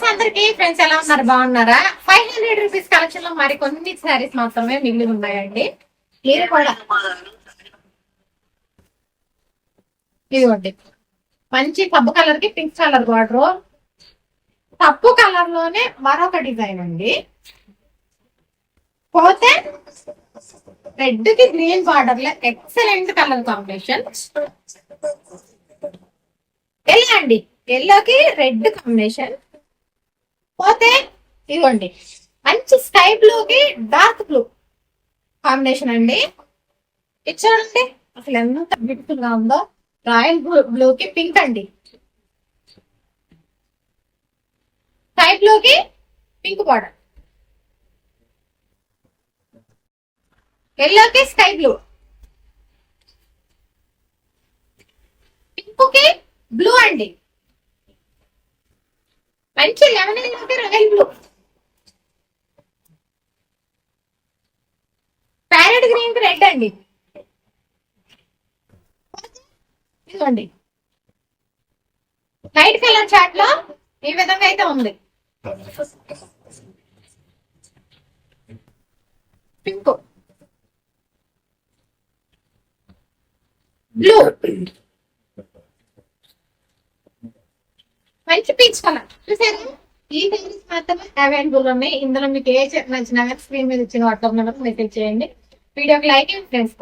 Friends అందరికి friends ఎలా ఉన్నారు? బాగున్నారా? ఫైవ్ హండ్రెడ్ రూపీస్ కలెక్షన్లో మరి కొన్ని శారీస్ మాత్రమే మిగిలి ఉన్నాయండి. మీరు కూడా. ఇదిగోండి. మంచి సబ్బు కలర్కి పింక్ కలర్ బార్డర్ తప్పు కలర్లోనే మరొక డిజైన్ అండి. పోతే రెడ్కి గ్రీన్ బార్డర్లో ఎక్సలెంట్ కలర్ కాంబినేషన్ ఎల్లో అండి ఎల్లోకి రెడ్ కాంబినేషన్ పోతే ఇదిగోండి. మంచి స్కై బ్లూకి డార్క్ బ్లూ కాంబినేషన్ అండి. ఇది అసలు ఎంత బ్యూటిఫుల్గా ఉందో. రాయల్ బ్లూకి పింక్ అండి. స్కై బ్లూకి పింక్ బార్డర్. ఎల్లోకి స్కై బ్లూ. పింక్కి బ్లూ అండి. మంచి లెమన్ ఎల్లోకి బ్లూ ప్యారెట్ గ్రీన్ రెడ్ అండి. ఇదిగోండి. లైట్ కలర్ చాట్లో ఈ విధంగా అయితే ఉంది. పింక్. బ్లూ. మంచి పీచ్ కలర్ చూసారు? ఈ కలర్స్ మాత్రమే అవైలబుల్ ఉన్నాయి. ఇందులో మీకు ఏ నచ్చినా స్క్రీన్ మీద ఇచ్చిన వాట్సాప్ నెంబర్ మెసేజ్ చేయండి. వీడియోకి లైక్ అండ్ ఫ్రెండ్స్